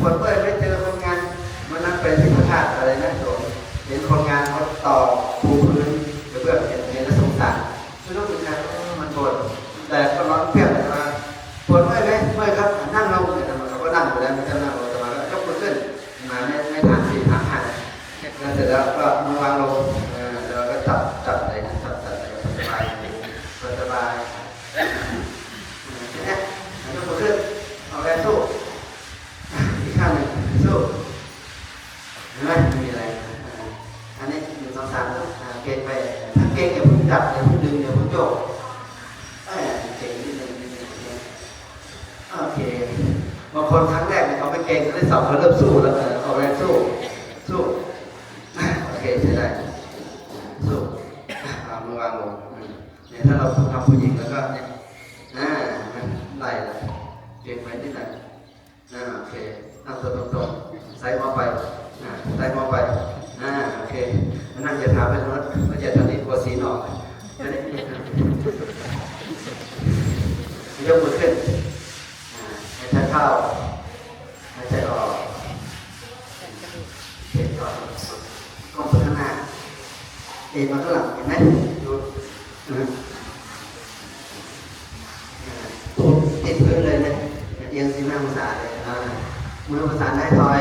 ปวดเมื่อยไม่เจอคนงานมันนั่งเป็นที่พระธาตุอะไรนะโยมเห็นคนงานเขาต่อปูพื้นกระเบื้องเห็นเห็นแล้วสงสารไม่รู้เหมือนกันมันปวดแต่ก็ร้อนเพียบมาปวดเมื่อยไหมเมื่อยครับนั่งลงเนี่ยเราก็นั่งอยู่แล้วมันก็นั่งลงแต่มาก็ยกมือขึ้นมาไม่ไม่ทานสี่ทานห้าแล้วเสร็จแล้วก็มือวางลงเออแล้วก็จับจับอะไรนะจับจับอะไรสบายสบายเนี่ยแล้วก็มือขึ้นเอาแรงสู้ อีกข้างหนึ่งสู้เห็นไหมไม่มีอะไร อันนี้หนึ่งสองสามอ่าเก่งไปถ้าเก่งอย่าเพิ่งจับเพิ่งดึงอย่าเพิ่งโยกเก่งนิดนึงนิดนึงนิดนึงโอเคบางคนครั้งแรกเนี่ยเขาไม่เก่งเขาได้สอบเขาเริ่มสู้แล้วเออเอาแรงสู้สู้โอเคใช่ได้สู้อ่ามือวางลงอืมเนี่ยถ้าเราทำผู้หญิงแล้วก็เนี่ยอ่ามันไล่เลยเก่งไปนิดหน่อยอ่าโอเคนั่งตัวตรงๆใส่หมอไป ใส่หมอไป อ่า โอเคนั่งอย่าถามไปโน้นม่อย่าทำนี้กลัวสีหนอกอันนี้ยกมือขึ้นอ่าให้ใช้เข้าให้ใช้ออกเข็นก่อนก้มไปข้างหน้า เอ็นมาข้างหลังเห็นไหมดูอืมอ่าติดพื้นเลยนะเอียงสีหน้าองศาเลยอ่ามือประสานได้ทอย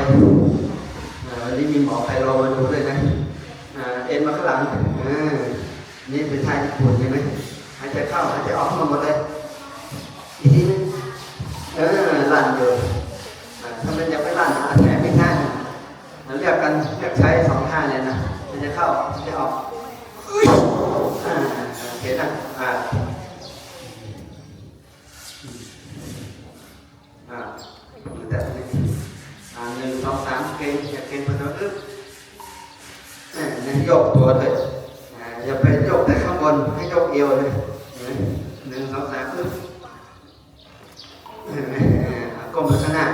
อนนี้มีหมอไคโรมาดูด้วยนะเอ็นมาข้างหลังนี่เป็นท่าญี่ปุ่นใช่ไหมหายใจเข้าหายใจออกมาหมดเลย อีกทีนึงเออลั่นอยู่ถ้ามันยังไม่ลั่นอะแถมอีกท่าหนึ่งเรียกกันเรียกใช้สองท่าเนี่ยนะมันจเข้ามันจออกอุ๊ยอ่าโอเคนะอ่าแต่นี้อ่าหนึ่งส องสาเก่งอย่าเก่งไปตัวอึ๊บอ่าเนี่ยโยกตัวเลยอ่าอย่าไปโยกแต่ข้างบนให้โยกเอวเลยหนึ่งสองสามอึ๊บเห็นไหมอ่ากลมไปข้างหน้า